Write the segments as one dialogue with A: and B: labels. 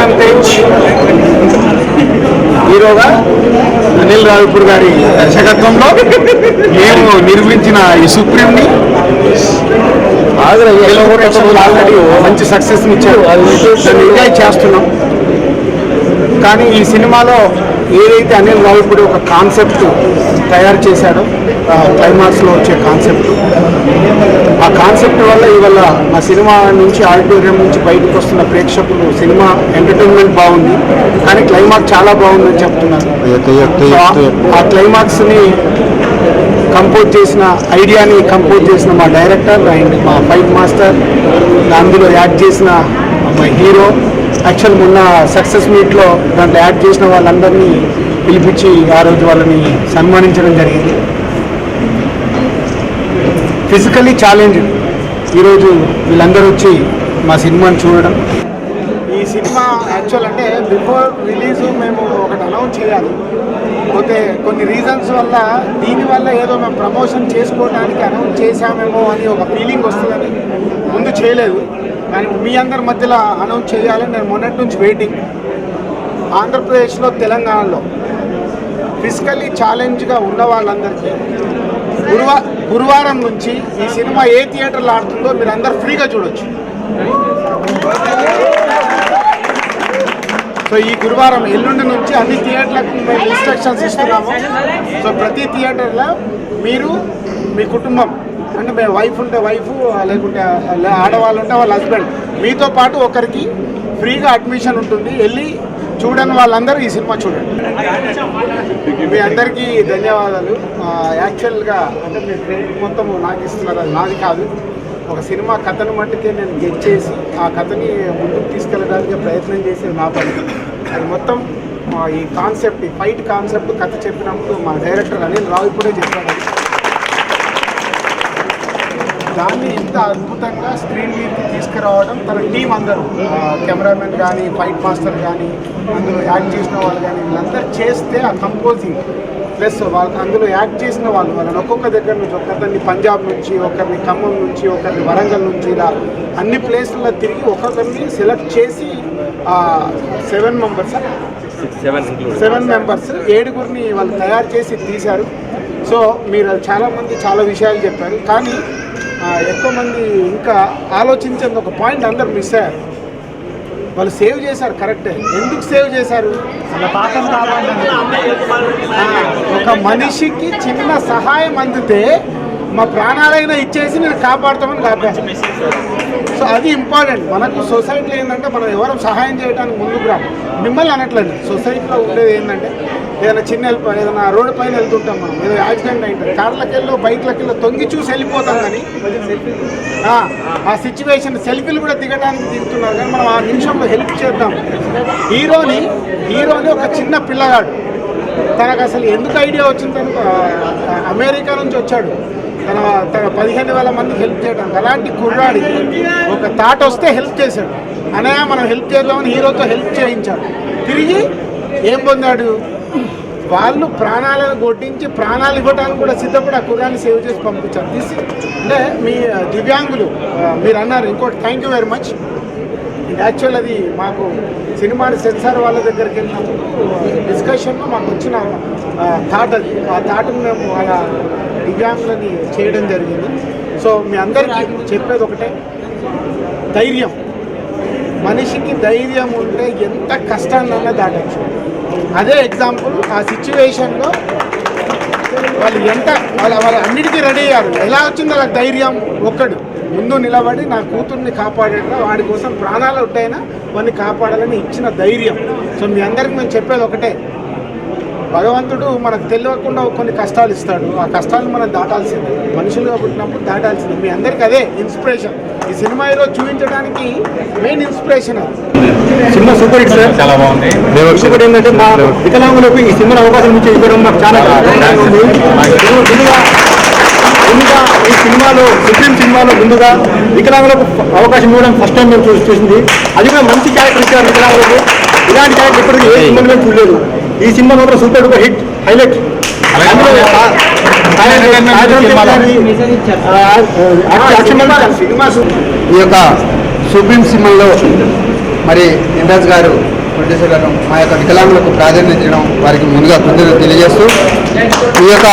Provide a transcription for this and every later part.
A: చరణ్ తేజ్ హీరోగా అనిల్ రావిపూర్ గారి దర్శకత్వంలో మేము నిర్మించిన ఈ సుప్రీంని ఆల్రెడీ మంచి సక్సెస్ ఇచ్చారు. దాన్ని ఎంజాయ్ చేస్తున్నాం. కానీ ఈ సినిమాలో ఏదైతే అనిల్ రావిపూడి ఒక కాన్సెప్ట్ తయారు చేశాడో క్లైమాక్స్లో వచ్చే కాన్సెప్ట్ ఆ కాన్సెప్ట్ వల్ల ఇవాళ ఆ సినిమా నుంచి ఆడిటోరియం నుంచి బయటకు వస్తున్న ప్రేక్షకులు సినిమా ఎంటర్టైన్మెంట్ బాగుంది. కానీ క్లైమాక్స్ చాలా బాగుందని చెప్తున్నారు. ఆ క్లైమాక్స్ని కంపోజ్ చేసిన ఐడియాని కంపోజ్ చేసిన మా డైరెక్టర్ అండ్ మా ఫైట్ మాస్టర్ అందులో యాడ్ చేసిన మా హీరో యాక్చువల్ మొన్న సక్సెస్ మీట్లో దాంట్లో యాడ్ చేసిన వాళ్ళందరినీ పిలిపించి ఆ రోజు వాళ్ళని సన్మానించడం జరిగింది. ఫిజికలీ ఛాలెంజ్ ఈరోజు వీళ్ళందరూ వచ్చి మా సినిమాని చూడడం. ఈ సినిమా యాక్చువల్ అంటే బిఫోర్ రిలీజ్ మేము ఒకటి అనౌన్స్ చేయాలి. పోతే కొన్ని రీజన్స్ వల్ల దీనివల్ల ఏదో మేము ప్రమోషన్ చేసుకోవడానికి అనౌన్స్ చేశామేమో అని ఒక ఫీలింగ్ వస్తుందని ముందు చేయలేదు. కానీ మీ అందరి మధ్యలో అనౌన్స్ చేయాలని నేను మొన్నటి నుంచి వెయిటింగ్ ఆంధ్రప్రదేశ్లో తెలంగాణలో ఫిజికల్లీ ఛాలెంజ్గా ఉన్న వాళ్ళందరికీ గురువా గురువారం నుంచి ఈ సినిమా ఏ థియేటర్లో ఆడుతుందో మీరు అందరు ఫ్రీగా చూడొచ్చు. సో ఈ గురువారం ఎల్లుండి నుంచి అన్ని థియేటర్లకు మేము ఇన్స్ట్రక్షన్స్ ఇస్తున్నాము. సో ప్రతి థియేటర్లో మీరు మీ కుటుంబం అంటే మేము వైఫ్ ఉంటే వైఫ్ లేకుంటే లే- ఆడవాళ్ళు ఉంటే వాళ్ళ హస్బెండ్ మీతో పాటు ఒకరికి ఫ్రీగా అడ్మిషన్ ఉంటుంది. వెళ్ళి చూడని వాళ్ళందరూ ఈ సినిమా చూడండి. మీ అందరికీ ధన్యవాదాలు. యాక్చువల్గా అంటే మీరు క్రెడిట్ మొత్తం నాకు ఇస్తున్నారు అది నాది కాదు. ఒక సినిమా కథను మట్టుకే నేను గెట్ చేసి ఆ కథని ముందుకు తీసుకెళ్ళడానికి ప్రయత్నం చేసేది నా పని. అది మొత్తం ఈ కాన్సెప్ట్ ఈ ఫైట్ కాన్సెప్ట్ కథ చెప్పినప్పుడు మా డైరెక్టర్ అనిల్ రావు ఇప్పుడే చెప్పాడు. దాన్ని ఇంత అద్భుతంగా స్క్రీన్ మీదకి తీసుకురావడం తన టీం అందరూ. కెమెరామెన్ కానీ ఫైట్ మాస్టర్ కానీ అందులో యాక్ట్ చేసిన వాళ్ళు కానీ వీళ్ళందరూ చేస్తే ఆ కంపోజింగ్ ప్లస్ వాళ్ళు అందులో యాక్ట్ చేసిన వాళ్ళు వాళ్ళని ఒక్కొక్క దగ్గర నుంచి ఒకరిని పంజాబ్ నుంచి ఒకరిని ఖమ్మం నుంచి ఒకరిని వరంగల్ నుంచి ఇలా అన్ని ప్లేస్లలో తిరిగి ఒక్కొక్కరిని సెలెక్ట్ చేసి సెవెన్ మెంబర్స్
B: సెవెన్
A: మెంబర్స్ ఏడుగురిని వాళ్ళు తయారు చేసి తీశారు. సో మీరు చాలామంది చాలా విషయాలు చెప్పారు. కానీ ఎక్కువ మంది ఇంకా ఆలోచించేది ఒక పాయింట్ అందరు మిస్ అయ్యారు. వాళ్ళు సేవ్ చేశారు కరెక్టే ఎందుకు సేవ్ చేశారు? ఒక మనిషికి చిన్న సహాయం అందితే మా ప్రాణాలైనా ఇచ్చేసి నేను కాపాడుతామని కాపాడు. సో అది ఇంపార్టెంట్. మనకు సొసైటీలో ఏంటంటే మనం ఎవరు సహాయం చేయడానికి ముందుకు రా మిమ్మల్ని అనట్లేదు. సొసైటీలో ఉండేది ఏంటంటే ఏదైనా చిన్న ఏదైనా రోడ్డు పైన వెళ్తుంటాం మనం. ఏదో యాక్సిడెంట్ అయింటుంది కార్లకెళ్ళో బైక్లకెళ్ళో తొంగి చూసి వెళ్ళిపోతాం కానీ ఆ, సిచ్యువేషన్ సెల్ఫీలు కూడా దిగడానికి దిగుతున్నారు కానీ మనం ఆ నిమిషంలో హెల్ప్ చేద్దాం. హీరోని హీరోని ఒక చిన్న పిల్లగాడు. తనకు అసలు ఎందుకు ఐడియా వచ్చింది? అమెరికా నుంచి వచ్చాడు. తన తన పదిహేను వేల మందికి హెల్ప్ చేయడానికి. అలాంటి కుర్రాడికి ఒక థాట్ వస్తే హెల్ప్ చేశాడు. అనయా మనం హెల్ప్ చేద్దామని హీరోతో హెల్ప్ చేయించాడు. తిరిగి ఏం పొందాడు? వాళ్ళు ప్రాణాలను కొట్టించి ప్రాణాలు ఇవ్వడానికి కూడా సిద్ధపడి ఆ కుర్రాన్ని సేవ్ చేసి పంపించారు. తీసి అంటే మీ దివ్యాంగులు మీరు అన్నారు. ఇంకోటి thank you very much actual అది మాకు సినిమా సెన్సార్ వాళ్ళ దగ్గరికి వెళ్ళినప్పుడు డిస్కషన్లో మాకు వచ్చిన థాట్ అది ఆ థాట్ని మేము అలా దివ్యాంగులని చేయడం జరిగింది. సో మీ అందరికీ చెప్పేది ఒకటే. ధైర్యం. మనిషికి ధైర్యం ఉంటే ఎంత కష్టాన్నైనా దాటచ్చు. అదే ఎగ్జాంపుల్ ఆ సిచ్యువేషన్లో వాళ్ళు ఎంత వాళ్ళ వాళ్ళ అన్నిటికీ రెడీ అయ్యారు. ఎలా వచ్చిందో వాళ్ళ ధైర్యం ఒక్కడు. ముందు నిలబడి నా కూతుర్ని కాపాడేట వాడి కోసం ప్రాణాలు ఉంటాయినా వాడిని కాపాడాలని ఇచ్చిన ధైర్యం. సో మీ అందరికి మేము చెప్పేది ఒకటే. భగవంతుడు మనకు తెలియకుండా కొన్ని కష్టాలు ఇస్తాడు. ఆ కష్టాలను మనం దాటాల్సిందే. మనుషులుగా పుట్టినప్పుడు దాటాల్సిందే. మీ అందరికీ అదే ఇన్స్పిరేషన్. ఈ సినిమా ఈరోజు చూపించడానికి మెయిన్ ఇన్స్పిరేషన్ అది. సినిమా సూపర్ హిట్ సార్.
B: చాలా బాగుంది.
A: ఇంకొకటి ఏంటంటే మా వికలాంగులకు ఈ సినిమా అవకాశం ఇచ్చి ఇవ్వడం మాకు చాలా ముందుగా ఈ సినిమాలో సుప్రీం సినిమాలో ముందుగా వికలాంగులకు అవకాశం ఇవ్వడం ఫస్ట్ టైం మేము చూసి చూసింది. అది కూడా మంచి క్యారెక్టర్ ఇచ్చారు వికలాంగులకు. ఇలాంటి క్యారెక్టర్ ఇప్పటికీ ఏ సినిమా మేము చూడలేదు. ఈ సినిమా మాత్రం సూపర్ డూపర్ హిట్ హైలైట్.
C: ఈ యొక్క సుప్రీం సినిమాలో మరి ఇంద్రాజ్ గారు ప్రొడ్యూసర్ గారు మా యొక్క వికలాంగులకు ప్రాధాన్యత ఇవ్వడం వారికి ముందుగా కృతజ్ఞతలు తెలియజేస్తూ ఈ యొక్క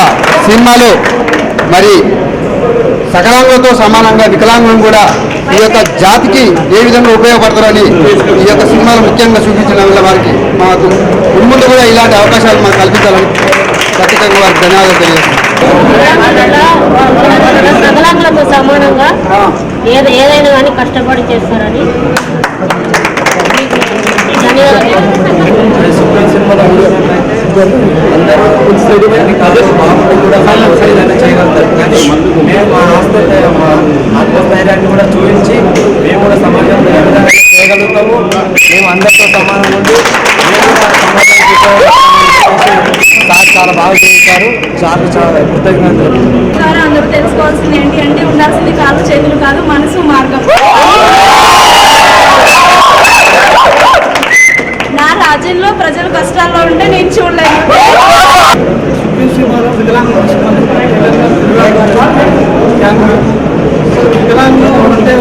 C: సినిమాలో మరి సకలాంగులతో సమానంగా వికలాంగులను కూడా ఈ యొక్క జాతికి ఏ విధంగా ఉపయోగపడతారని ఈ యొక్క సినిమాలు ముఖ్యంగా చూపించిన వల్ల వారికి మాకు ముందు కూడా ఇలాంటి అవకాశాలు మాకు కల్పించాలని ఖచ్చితంగా వారికి ధన్యవాదాలు తెలియజేస్తున్నాను
D: సకలాంగులతో సమానంగా ఏది ఏదైనా కానీ కష్టపడి చేస్తారని మీకు ధన్యవాదాలు
E: మేము మా హాస్పిటల్ మా ఆత్మస్థైర్యాన్ని కూడా చూపించి మేము కూడా సమాజంలో ఏ విధంగా చేయగలుగుతాము మేము అందరితో సమానం ఉండి మేము సార్ చాలా బాగా చేయించారు సార్ చాలా కృతజ్ఞతలు
F: అందరూ తెలుసుకోవాల్సింది ఏంటి అంటే ఉండాల్సింది కాదు చేతులు కాదు మనసు మార్గం నా రాజ్యంలో ప్రజలు కష్టాల్లో ఉంటే నేను చూడలేను
E: వికలాంగులు అంటే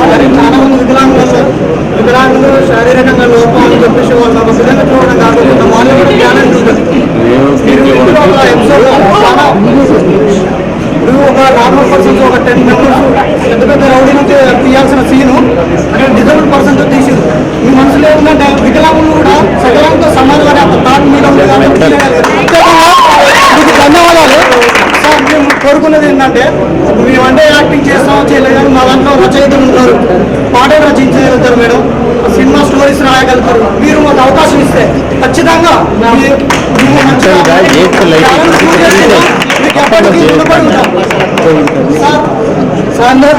E: శారీ- చాలా మంది వికలాంగులు ఉన్నారు వికలాంగులు శారీరకంగా లోపం అని చెప్పేసి వాళ్ళు ఒక విధంగా చూడడం కాకుండా వాళ్ళు కూడా టాలెంట్ ఉంటుంది మీరు ఇందులో ఒక episode చాలా ఇప్పుడు ఒక నార్మల్ పర్సన్స్ ఒక టెన్ మెంబర్స్ పెద్ద పెద్ద రౌడీ నుంచి తీయాల్సిన సీను అక్కడ డిజబుల్ పర్సన్తో తీసింది మీ మనసులో ఏంటంటే వికలాంగులు కూడా సకలంతో సమానం అనే ఒక థాట్ మీద ఉంది కాబట్టి మీకు ధన్యవాదాలు సార్ మేము కోరుకున్నది ఏంటంటే మేమంటే యాక్టింగ్ చేస్తాం చేయలేదు కానీ మా దాంట్లో రచయితలు ఉన్నారు పాటలు రచించగలుగుతారు మేడం. సినిమా స్టోరీస్ రాయగలుగుతారు. మీరు మాకు అవకాశం ఇస్తే ఖచ్చితంగా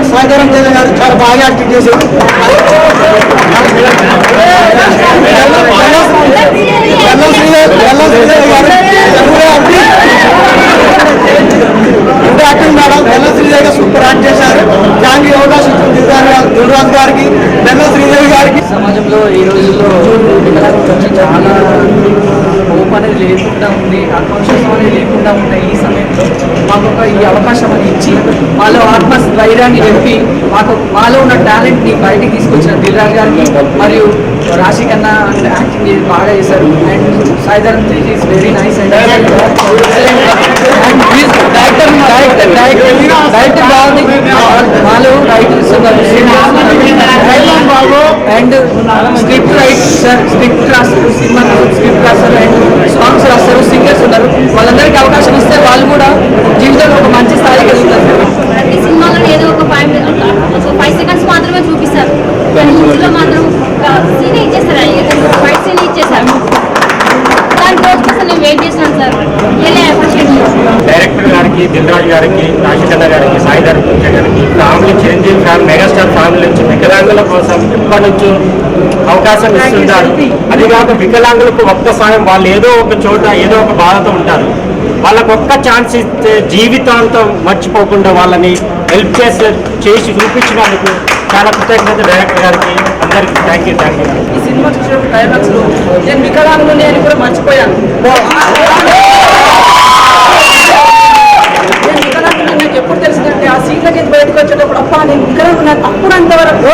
E: సాయంత్రం తేజ గారు చాలా బాగా యాక్టింగ్ చేశారు. బెల్లం శ్రీదేవి గారు తెలుగులో యాక్టింగ్ అంటే యాక్టింగ్ మేడం బెల్ల శ్రీదేవి గారు సూపర్ యాక్ట్ చేశారు. జాంగీ యూ అవకాశం ఇచ్చిన దిల్రాజు గారికి బెల్ల శ్రీదేవి గారికి.
G: సమాజంలో ఈ రోజుల్లో చాలా హోప్ అనేది లేకుండా ఉంది ఆత్మవిశ్వాసం అనేది లేకుండా ఉన్న ఈ సమయంలో మాకు ఒక ఈ అవకాశం అని ఇచ్చి మాలో ఆత్మ చెప్పి మాకు మాలో ఉన్న టాలెంట్ని బయటికి తీసుకొచ్చిన దిల్రాజ్ గారికి మరియు రాశి కన్నా అంటే యాక్టింగ్ చేసి బాగా చేశారు. And Sai Dharam Tej is very nice and director బాగుంది రైటర్స్ డైలాగ్ బాగు and script write sir script రాస్తారు సినిమా స్క్రిప్ట్ రాస్తారు అండ్ సాంగ్స్ రాస్తారు సింగర్స్ ఉన్నారు. వాళ్ళందరికీ అవకాశం ఇస్తే వాళ్ళు కూడా జీవితంలో ఒక మంచి స్థాయికి వెళ్తారు.
D: ప్రతి సినిమాలో ఏదో ఒక ఫైవ్ ఫైవ్ సెకండ్స్ మాత్రమే చూపిస్తారు. మాత్రం సీన్ ఇచ్చేస్తారు ఫైవ్ సీన్ ఇచ్చేసారు దాని కోసం నేను వెయిట్ చేస్తున్నాను సార్ వెళ్ళే అప్రిషియేట్
B: డైరెక్టర్ గారికి దిల్రాజ్ గారికి రాజకన్న గారికి సాయిధర్ గారికి family changing family megastar family నుంచి వికలాంగుల కోసం ఇప్పటి నుంచి అవకాశం ఇస్తుంటారు. అది కాక వికలాంగులకు ఒక్క సాయం వాళ్ళు ఏదో ఒక చోట ఏదో ఒక బాధతో ఉంటారు. వాళ్ళకు ఒక్క ఛాన్స్ ఇస్తే జీవితాంతం మర్చిపోకుండా వాళ్ళని హెల్ప్ చేసే చేసి చూపించినందుకు చాలా కృతజ్ఞత డైరెక్టర్ గారికి. అందరికీ థ్యాంక్ యూ థ్యాంక్ యూ
G: ఈ సినిమా చూసిన క్లైమాక్స్లో నేను వికలాంగుని అని కూడా మర్చిపోయాను. నేను వికలాంగుని నాకు ఎప్పుడు తెలిసిందంటే ఆ సీన్లకి బయటకు వచ్చేటప్పుడు అప్ప నేను వికలాంగుని అప్పుడు అంతవరకు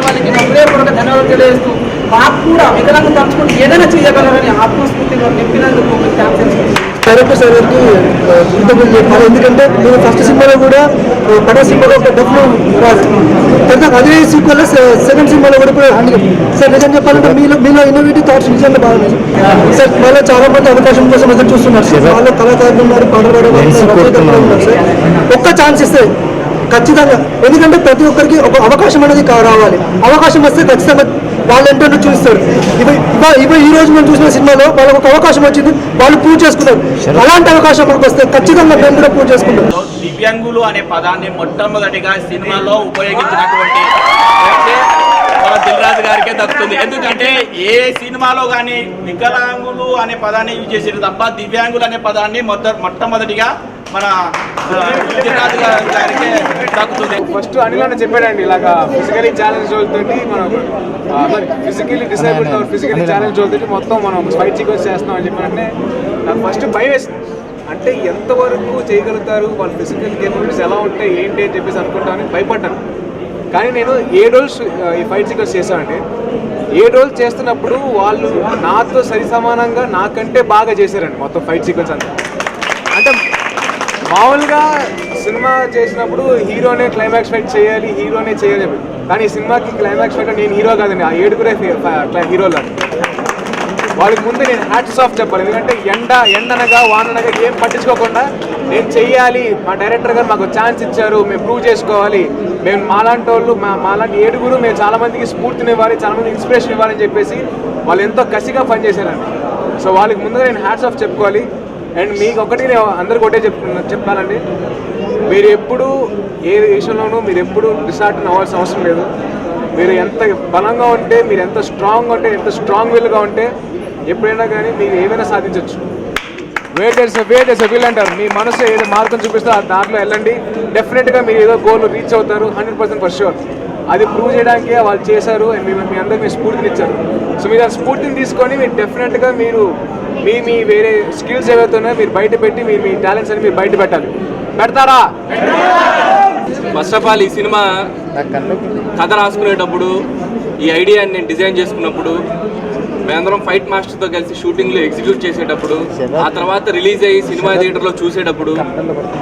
G: వాళ్ళకి నా హృదయపూర్వక ధన్యవాదాలు తెలియజేస్తూ మాకు కూడా వికలాంగం తలుచుకుంటే ఏదైనా చేయగలరని ఆత్మస్ఫూర్తిగా నింపినందుకు మీకు థ్యాంక్స్
E: డైరెక్టర్ సార్ గారికి కృతజ్ఞతలు చెప్పాలి ఎందుకంటే నేను ఫస్ట్ సినిమాలో కూడా కడ సినిమాలో ఒక డబ్బులు రాదు తర్వాత అదే సీక్వెల్ సెకండ్ సినిమాలో కూడా ఇప్పుడు సార్ నిజం చెప్పాలంటే మీలో మీలో ఇన్నోవేటివ్ థాట్స్ నిజంగా బాగున్నాయి సార్ మళ్ళీ చాలా మంది అవకాశం కోసం ఎదురు చూస్తున్నారు. సార్ వాళ్ళు కళాకారులు ఉన్నారు పాటలు పాడే వాళ్ళు ఉన్నారు, రచయితలు ఉన్నారు సార్. ఒక్క ఛాన్స్ ఇస్తే ఖచ్చితంగా. ఎందుకంటే ప్రతి ఒక్కరికి ఒక అవకాశం అనేది రావాలి. అవకాశం వస్తే ఖచ్చితంగా వాళ్ళు ఏంటంటే చూస్తారు. ఇవి ఇవ- ఇవి ఈ రోజు మనం చూసిన సినిమాలో వాళ్ళకి ఒక అవకాశం వచ్చింది వాళ్ళు పూజ చేసుకున్నారు. అలాంటి అవకాశం మనకు వస్తే ఖచ్చితంగా మేము కూడా పూజ చేసుకుంటాం.
H: దివ్యాంగులు అనే పదాన్ని మొట్టమొదటిగా సినిమాలో ఉపయోగించినటువంటి దిల్రాజు గారికే దక్కుతుంది. ఎందుకంటే ఏ సినిమాలో కానీ వికలాంగులు అనే పదాన్ని యూజ్ చేసారు తప్ప దివ్యాంగులు అనే పదాన్ని మొట్ట మొట్టమొదటిగా మన గారికే దక్కుతుంది.
A: ఫస్ట్ అనిల్ అన్న చెప్పాడండి ఇలాగా ఫిజికలీ ఛాలెంజ్ వాళ్ళతోటి మనం ఫిజికలీ డిసేబుల్డ్ ఫిజికలీ ఛాలెంజ్ వాళ్ళతోటి మొత్తం మనం ఫైట్ సీక్వెన్స్ చేస్తున్నాం అని చెప్పారంటే నాకు ఫస్ట్ భయం వేసింది. అంటే ఎంతవరకు చేయగలుగుతారు వాళ్ళ ఫిజికల్ కేపబిలిటీస్ ఎలా ఉంటాయి ఏంటి అని చెప్పేసి అనుకుంటామని భయపడ్డాను.
I: కానీ నేను ఏడు రోజులు ఈ ఫైట్ సీక్వెన్స్ చేశానండి ఏడు రోజులు చేస్తున్నప్పుడు వాళ్ళు నాతో సరి సమానంగా నాకంటే బాగా చేశారండి మొత్తం ఫైట్ సీక్వెన్స్ అంతా. అంటే మామూలుగా సినిమా చేసినప్పుడు హీరోనే క్లైమాక్స్ ఫైట్ చేయాలి హీరోనే చేయాలి కానీ సినిమాకి క్లైమాక్స్ ఫైట్ నేను హీరో కాదండి ఆ ఏడుగురే హీరోలు వాళ్ళకి ముందు నేను హ్యాట్స్ ఆఫ్ చెప్పాలి ఎందుకంటే ఎండ ఎండనగా వాననగా ఏం పట్టించుకోకుండా నేను చెయ్యాలి. మా డైరెక్టర్ గారు మాకు ఛాన్స్ ఇచ్చారు మేము ప్రూవ్ చేసుకోవాలి. మేము మాలాంటి వాళ్ళు మా మాలాంటి ఏడుగురు మేము చాలా మందికి స్ఫూర్తిని ఇవ్వాలి చాలా మంది ఇన్స్పిరేషన్ ఇవ్వాలని చెప్పేసి వాళ్ళు ఎంతో కసిగా పనిచేశారండి. సో వాళ్ళకి ముందుగా నేను హ్యాట్స్ ఆఫ్ చెప్పుకోవాలి. అండ్ మీకు ఒకటి నేను అందరికి ఒకటే చెప్ చెప్పాలండి. మీరు ఎప్పుడు ఏ విషయంలోనూ మీరు ఎప్పుడు డిసార్ట్ అవ్వాల్సిన అవసరం లేదు. మీరు ఎంత బలంగా ఉంటే మీరు ఎంత స్ట్రాంగ్గా ఉంటే ఎంత స్ట్రాంగ్ విల్గా ఉంటే ఎప్పుడైనా కానీ మీరు ఏమైనా సాధించవచ్చు వెయిట్ ఎస్ వెయిట్ అంటారు. మీ మనసు ఏదో మార్గం చూపిస్తే ఆ దాంట్లో వెళ్ళండి. డెఫినెట్గా మీరు ఏదో గోల్ రీచ్ అవుతారు. హండ్రెడ్ పర్సెంట్ ఫర్ షూర్ అది ప్రూవ్ చేయడానికి వాళ్ళు చేశారు అండ్ మీ మీ అందరికి మీ స్ఫూర్తిని ఇచ్చారు. సో మీరు ఆ స్ఫూర్తిని తీసుకొని మీరు డెఫినెట్గా మీరు మీ మీ వేరే స్కిల్స్ ఏవైతే ఉన్నాయో మీరు బయట పెట్టి మీరు మీ టాలెంట్స్ అని మీరు బయట పెట్టాలి. పెడతారా?
J: ఫస్ట్ ఆఫ్ ఆల్ ఈ సినిమా కథ రాసుకునేటప్పుడు ఈ ఐడియాని నేను డిజైన్ చేసుకున్నప్పుడు మేమందరం ఫైట్ మాస్టర్తో కలిసి షూటింగ్లో ఎగ్జిక్యూట్ చేసేటప్పుడు ఆ తర్వాత రిలీజ్ అయ్యి సినిమా థియేటర్లో చూసేటప్పుడు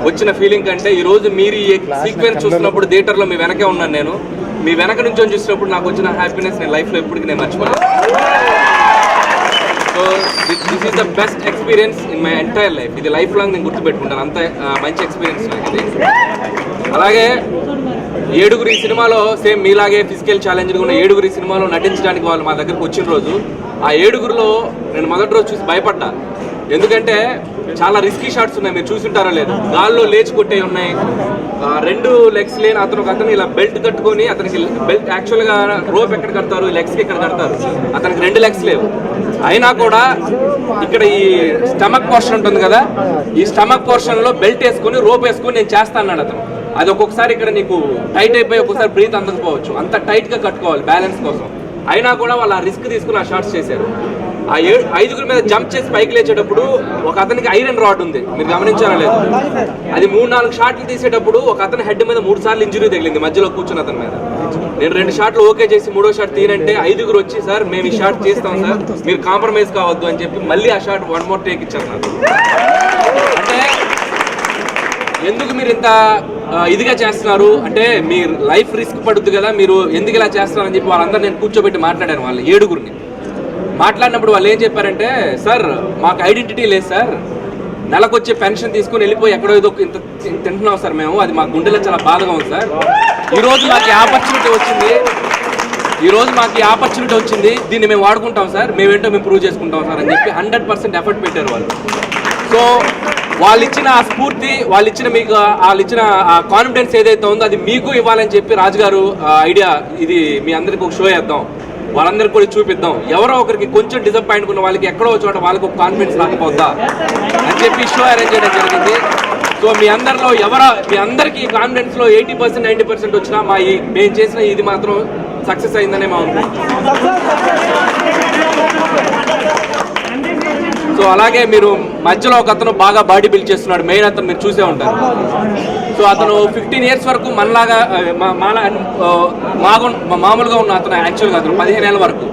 J: వచ్చిన ఫీలింగ్ కంటే ఈ రోజు మీరు ఈ సీక్వెన్స్ చూసినప్పుడు థియేటర్లో మీ వెనకే ఉన్నాను నేను. మీ వెనక నుంచి చూసినప్పుడు నాకు వచ్చిన హ్యాపీనెస్ నేను లైఫ్లో ఎప్పటికీ నేను మర్చిపోలేదు so this is the best experience in my entire life ఇది లైఫ్ లాంగ్ నేను గుర్తుపెట్టుకుంటాను. అంత మంచి ఎక్స్పీరియన్స్ నాకు ఇది. అలాగే ఏడుగురు ఈ సినిమాలో సేమ్ మీలాగే ఫిజికల్ ఛాలెంజ్గా ఉన్న ఏడుగురు ఈ సినిమాలో నటించడానికి వాళ్ళు మా దగ్గరకు వచ్చిన రోజు ఆ ఏడుగురులో నేను మొదటి రోజు చూసి భయపడ్డా. ఎందుకంటే చాలా రిస్కీ షాట్స్ ఉన్నాయి మీరు చూసింటారో లేదు. గాల్లో లేచి కొట్టే ఉన్నాయి. ఆ, రెండు లెగ్స్ లేని అతను ఒక అతను ఇలా బెల్ట్ కట్టుకొని అతనికి బెల్ట్ యాక్చువల్గా రోప్ ఎక్కడ కడతారు లెగ్స్కి ఎక్కడ కడతారు? అతనికి రెండు లెగ్స్ లేవు. అయినా కూడా ఇక్కడ ఈ స్టమక్ పోర్షన్ ఉంటుంది కదా ఈ స్టమక్ పోర్షన్లో బెల్ట్ వేసుకొని రోప్ వేసుకొని నేను చేస్తాను అన్నాడు అతను. అది ఒక్కొక్కసారి ఇక్కడ నీకు టైట్ అయిపోయి ఒక్కొక్కసారి బ్రీత్ అందకపోవచ్చు. అంత టైట్గా కట్టుకోవాలి బ్యాలెన్స్ కోసం. అయినా కూడా వాళ్ళు ఆ రిస్క్ తీసుకుని ఆ షార్ట్స్ చేశారు. ఆ ఏడు ఐదుగురి మీద జంప్ చేసి పైకి లేచేటప్పుడు ఒక అతనికి ఐరన్ రాడ్ ఉంది. మీరు గమనించారా లేదు? అది మూడు నాలుగు షాట్లు తీసేటప్పుడు ఒక అతని హెడ్ మీద మూడు సార్లు ఇంజురీ తగిలింది మధ్యలో కూర్చున్న అతని మీద. నేను రెండు షాట్లు ఓకే చేసి మూడో షాట్ తీనంటే ఐదుగురు వచ్చి సార్ మేము ఈ షాట్ చేస్తాం సార్. మీరు కాంప్రమైజ్ కావద్దు అని చెప్పి మళ్ళీ ఆ షాట్ వన్ మోర్ టేక్ ఇచ్చాను నాకు. ఎందుకు మీరు ఇంత ఇదిగా చేస్తున్నారు? అంటే మీ లైఫ్ రిస్క్ పడుద్ది కదా మీరు ఎందుకు ఇలా చేస్తున్నారని చెప్పి వాళ్ళందరూ నేను కూర్చోబెట్టి మాట్లాడాను వాళ్ళు ఏడుగురిని. మాట్లాడినప్పుడు వాళ్ళు ఏం చెప్పారంటే సార్ మాకు ఐడెంటిటీ లేదు సార్. నెలకొచ్చే పెన్షన్ తీసుకుని వెళ్ళిపోయి ఎక్కడో ఏదో ఇంత తింటున్నాం సార్ మేము. అది మా గుండెలో చాలా బాధగా ఉంది సార్. ఈరోజు మాకు ఆపర్చునిటీ వచ్చింది. ఈరోజు మాకు ఆపర్చునిటీ వచ్చింది. దీన్ని మేము వాడుకుంటాం సార్. మేమేంటో మేము ప్రూవ్ చేసుకుంటాం సార్ అని చెప్పి హండ్రెడ్ పర్సెంట్ ఎఫర్ట్ పెట్టారు వాళ్ళు. సో వాళ్ళు ఇచ్చిన ఆ స్ఫూర్తి వాళ్ళు ఇచ్చిన మీకు వాళ్ళు ఇచ్చిన ఆ కాన్ఫిడెన్స్ ఏదైతే ఉందో అది మీకు ఇవ్వాలని చెప్పి రాజుగారు ఐడియా ఇది మీ అందరికి ఒక షో చేద్దాం వాళ్ళందరికీ కూడా చూపిద్దాం. ఎవరో ఒకరికి కొంచెం డిసప్పాయింట్ ఉన్న వాళ్ళకి ఎక్కడో చోట వాళ్ళకు ఒక కాన్ఫిడెన్స్ రాకపోద్దా? అని చెప్పి షో అరేంజ్ చేయడం జరిగింది. సో మీ అందరిలో ఎవరో మీ అందరికీ కాన్ఫిడెన్స్లో ఎయిటీ పర్సెంట్ నైంటీ పర్సెంట్ వచ్చినా మా ఈ మేము చేసిన ఇది మాత్రం సక్సెస్ అయిందనే మా సో అలాగే మీరు మధ్యలో ఒక అతను బాగా బాడీ బిల్డ్ చేస్తున్నాడు. మెయిన్ అతను మీరు చూసే ఉంటారు. సో అతను ఫిఫ్టీన్ ఇయర్స్ వరకు మనలాగా మా- మాగు మా- మామూలుగా ఉన్న అతను యాక్చువల్గా అతను పదిహేను ఏళ్ళ వరకు.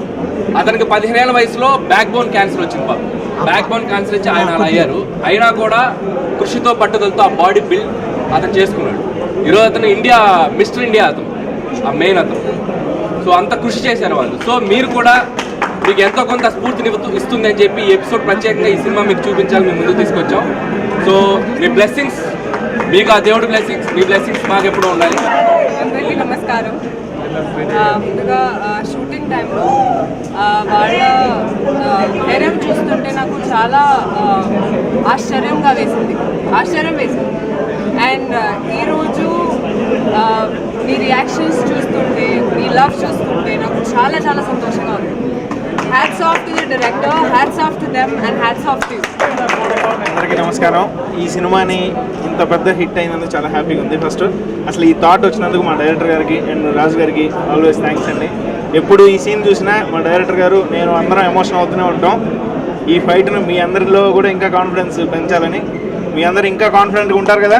J: అతనికి పదిహేను ఏళ్ళ వయసులో బ్యాక్ బోన్ క్యాన్సర్ వచ్చింది బాబు. బ్యాక్ బోన్ క్యాన్సర్ వచ్చి ఆయన అలా అయ్యారు. అయినా కూడా కృషితో పట్టుదలతో ఆ బాడీ బిల్డ్ అతను చేసుకున్నాడు. ఈరోజు అతను ఇండియా మిస్టర్ ఇండియా అతను. ఆ మెయిన్ అతను. సో అంత కృషి చేశారు వాళ్ళు. సో మీరు కూడా మీకు ఎంతో కొంత స్ఫూర్తిని ఇస్తుంది అని చెప్పి ఎపిసోడ్ ప్రత్యేకంగా ఈ సినిమా మీకు చూపించాలి మేము ముందు తీసుకొచ్చాం. సో మీ బ్లెస్సింగ్స్ మీకు ఆ దేవుడి బ్లెస్సింగ్స్ మీ బ్లెస్సింగ్స్ మాకు ఎప్పుడూ ఉండాలి.
F: అందరికీ నమస్కారం. ముందుగా షూటింగ్ టైంలో వాళ్ళ ధైర్యం చూస్తుంటే నాకు చాలా ఆశ్చర్యంగా వేసింది. ఆశ్చర్యం వేసింది. అండ్ ఈరోజు మీ రియాక్షన్స్ చూస్తుంటే మీ లవ్ చూస్తుంటే నాకు చాలా చాలా సంతోషంగా ఉంది. Hats off to the director hats off to them and hats off to
A: అందరికీ నమస్కారం. ఈ సినిమాని ఇంత పెద్ద హిట్ అయినందుకు చాలా హ్యాపీగా ఉంది. ఫస్ట్ అసలు ఈ థాట్ వచ్చినందుకు మా డైరెక్టర్ గారికి అండ్ రాజు గారికి ఆల్వేస్ థ్యాంక్స్ అండి. ఎప్పుడు ఈ సీన్ చూసినా మా డైరెక్టర్ గారు నేను అందరం ఎమోషన్ అవుతూనే ఉంటాం. ఈ ఫైట్ను మీ అందరిలో కూడా ఇంకా కాన్ఫిడెన్స్ పెంచాలని. మీ అందరు ఇంకా కాన్ఫిడెంట్గా ఉంటారు కదా?